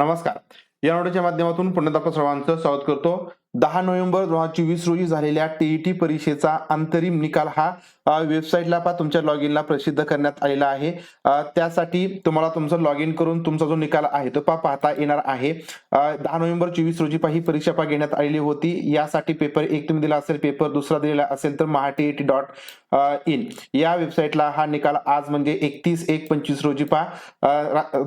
नमस्कार. या नोटीच्या माध्यमातून पुण्यात आपलं सर्वांचं स्वागत करतो. दहा नोव्हेंबर दोन हजार चोवीस रोजी झालेल्या टीईटी परीक्षेचा अंतरिम निकाल हा वेबसाईटला पा तुमच्या लॉग इनला प्रसिद्ध करण्यात आलेला आहे. त्यासाठी तुम्हाला तुमचं लॉग इन करून तुमचा जो निकाल आहे तो पा पाहता येणार आहे. दहा नोव्हेंबर चोवीस रोजी पा ही परीक्षा पा घेण्यात आलेली होती. यासाठी पेपर एक तुम्ही दिला असेल पेपर दुसरा दिलेला असेल तर महाटीईटी डॉट इन या वेबसाईटला हा निकाल आज म्हणजे एकतीस एक पंचवीस रोजी पा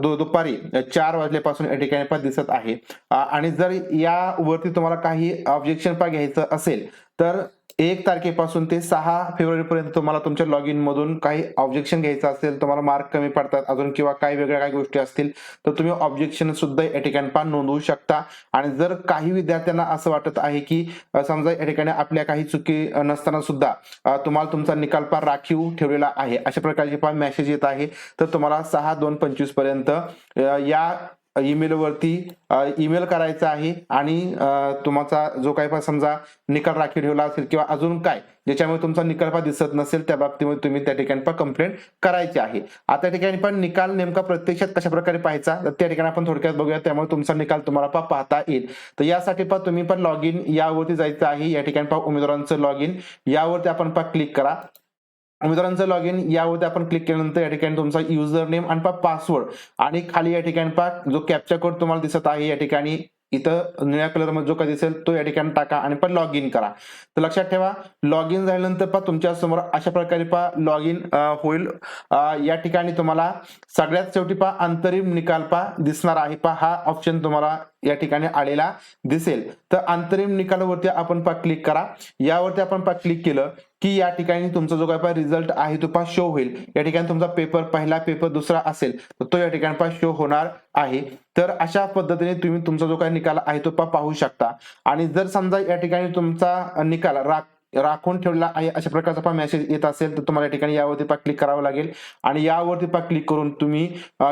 दुपारी चार वाजल्यापासून या ठिकाणी पा दिसत आहे. आणि जर यावरती तुम्हाला काही ऑब्जेक्शन पा घ्यायचं असेल तर एक तारखेपासून ते सहा फेब्रुवारी पर्यंत तुम्हाला तुमच्या लॉग इन मधून काही ऑब्जेक्शन घ्यायचं असेल तुम्हाला मार्क कमी पडतात अजून किंवा काही वेगळ्या काही गोष्टी असतील तर तुम्ही ऑब्जेक्शन सुद्धा या ठिकाणी पण नोंदवू शकता. आणि जर काही विद्यार्थ्यांना असं वाटत आहे की समजा या ठिकाणी आपल्या काही चुकी नसताना सुद्धा तुम्हाला तुमचा निकाल पार राखीव ठेवलेला आहे. अशा प्रकारचे पण मेसेज येत आहे. तर तुम्हाला सहा दोन पंचवीसपर्यंत या ईमेलवरती ईमेल करायचा आहे आणि तुमचा जो काही पण समजा निकाल राखीव ठेवला असेल किंवा अजून काय ज्याच्यामुळे तुमचा निकाल पण दिसत नसेल त्या बाबतीमध्ये तुम्ही त्या ठिकाणी पण कंप्लेंट करायची आहे. आता या ठिकाणी पण निकाल नेमका प्रत्यक्षात कशा प्रकारे पाहायचा तर त्या ठिकाणी आपण थोडक्यात बघूया त्यामुळे तुमचा निकाल तुम्हाला पण पाहता येईल. तर यासाठी पण तुम्ही पण लॉग इन यावरती जायचं आहे या ठिकाणी पहा उमेदवारांचं लॉग इन यावरती आपण पण क्लिक करा. उमेदवारांचं लॉग इन यावरती आपण क्लिक केल्यानंतर या ठिकाणी तुमचा युजर नेम आणि पासवर्ड आणि खाली या ठिकाणी पा जो कॅप्चा कोड तुम्हाला दिसत आहे या ठिकाणी इथं निळ्या कलरमध्ये जो काही दिसेल तो या ठिकाणी टाका आणि पण लॉग इन करा. तर लक्षात ठेवा लॉग इन झाल्यानंतर पा तुमच्यासमोर अशा प्रकारे पा लॉग इन होईल. या ठिकाणी तुम्हाला सगळ्यात शेवटी पा अंतरिम निकाल पा दिसणार आहे. पा हा ऑप्शन तुम्हाला या ठिकाणी आलेला दिसेल. तर अंतरिम निकालावरती आपण पा क्लिक करा. यावरती आपण पा क्लिक केलं. की या ठिकाणी तुमचा जो काय रिझल्ट आहे तो पा शो होईल. या ठिकाणी तुमचा पेपर पहिला पेपर दुसरा असेल तर तो या ठिकाणी पा शो होणार आहे. तर अशा पद्धतीने तुम्ही तुमचा जो काही निकाल आहे तो पा पाहू शकता. आणि जर समजा या ठिकाणी तुमचा निकाल राख राखून ठेवला आहे. अशा प्रकारचा पण मेसेज येत असेल तर तुम्हाला या ठिकाणी यावरती पा क्लिक करावं लागेल. आणि यावरती पा क्लिक करून तुम्ही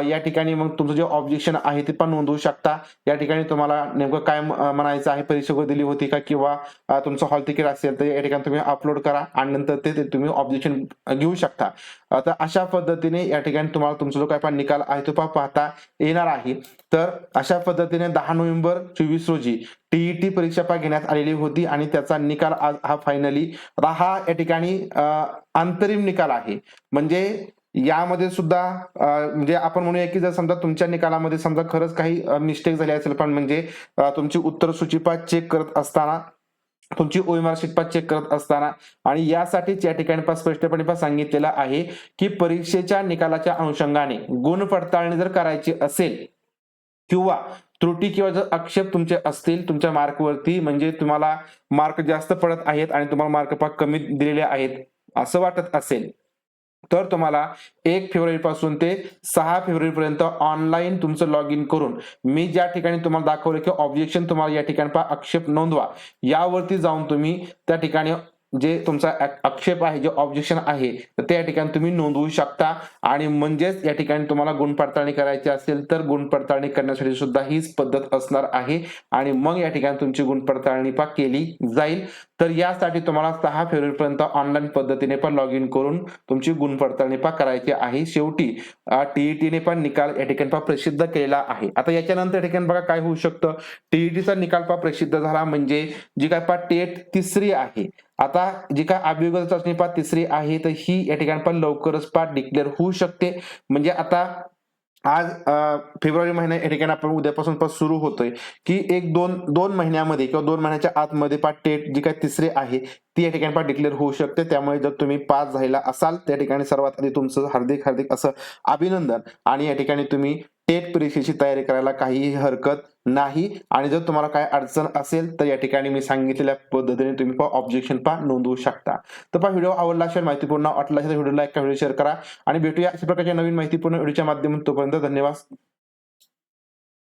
या ठिकाणी मग तुमचं जे ऑब्जेक्शन आहे ते पण नोंदवू शकता. या ठिकाणी तुम्हाला नेमकं काय म्हणायचं आहे परीक्षा दिली होती का किंवा तुमचं हॉल तिकीट असेल तर या ठिकाणी तुम्ही अपलोड करा आणि नंतर ते तुम्ही ऑब्जेक्शन घेऊ शकता. आता अशा पद्धतीने या ठिकाणी तुम्हाला तुमचा जो काय पण निकाल आहे तो पाहता येणार आहे. तर अशा पद्धतीने दहा नोव्हेंबर चोवीस रोजी टीईटी परीक्षा पा घेण्यात आलेली होती आणि त्याचा निकाल आज हा फायनली आता हा या ठिकाणी अंतरिम निकाल आहे. म्हणजे यामध्ये सुद्धा म्हणजे आपण म्हणूया की जर समजा तुमच्या निकालामध्ये समजा खरंच काही मिस्टेक झाली असेल पण म्हणजे तुमची उत्तर सूचीपा चेक करत असताना तुमची ओएमआर चेक करत असताना आणि यासाठीच या ठिकाणी पा स्पष्टपणे पा सांगितलेलं आहे की परीक्षेच्या निकालाच्या अनुषंगाने गुण पडताळणी जर करायची असेल किंवा त्रुटी किंवा जर आक्षेप तुमचे असतील तुमच्या मार्कवरती म्हणजे तुम्हाला मार्क जास्त पडत आहेत आणि तुम्हाला मार्क पा कमी दिलेले आहेत असं वाटत असेल तर तुम्हाला एक फेब्रुवारी पासून ते सहा फेब्रुवारी पर्यंत ऑनलाईन तुमचं लॉग इन करून मी ज्या ठिकाणी तुम्हाला दाखवलं की ऑब्जेक्शन तुम्हाला या ठिकाणी आक्षेप नोंदवा यावरती जाऊन तुम्ही त्या ठिकाणी जे तुमचा आक्षेप आहे जे ऑब्जेक्शन आहे तर त्या ठिकाणी तुम्ही नोंदवू शकता. आणि म्हणजेच या ठिकाणी तुम्हाला गुण पडताळणी करायची असेल तर गुण पडताळणी करण्यासाठी सुद्धा हीच पद्धत असणार आहे. आणि मग या ठिकाणी तुमची गुण पडताळणी पा केली जाईल. तर यासाठी तुम्हाला सहा फेब्रुवारीपर्यंत ऑनलाईन पद्धतीने पण लॉग इन करून तुमची गुण पडताळणी पा करायची आहे. शेवटी टीईटीने पण निकाल या ठिकाणी पा प्रसिद्ध केलेला आहे. आता याच्यानंतर या ठिकाणी बघा काय होऊ शकतं. टीईटीचा निकाल पा प्रसिद्ध झाला. म्हणजे जी काय पा टेट तिसरी आहे. आता जी काय अभियोगाची चाचणी पा तिसरी आहे तर ही या ठिकाणी पण लवकरच पाठ डिक्लेअर होऊ शकते. म्हणजे आता आज फेब्रुवारी महिना या ठिकाणी आपण उद्यापासून पण सुरू होतोय की एक दोन दोन महिन्यामध्ये किंवा दोन महिन्याच्या आतमध्ये पाठ टेट जी काय तिसरी आहे ती या ठिकाणी पाठ डिक्लेअर होऊ शकते. त्यामुळे जर तुम्ही पास झालेला असाल त्या ठिकाणी सर्वात आधी तुमचं हार्दिक हार्दिक असं अभिनंदन. आणि या ठिकाणी तुम्ही टेट परीक्षेची तयारी करायला काहीही हरकत नाही. आणि जर तुम्हाला काय अडचण असेल तर या ठिकाणी मी सांगितलेल्या पद्धतीने तुम्ही पा ऑब्जेक्शन पा नोंदवू शकता. तर पहा व्हिडिओ आवडला असेल माहितीपूर्ण वाटला असेल व्हिडिओ लाईक व्हिडिओ शेअर करा. आणि भेटूया अशा प्रकारच्या नवीन माहितीपूर्ण व्हिडिओच्या माध्यमातून. तोपर्यंत धन्यवाद.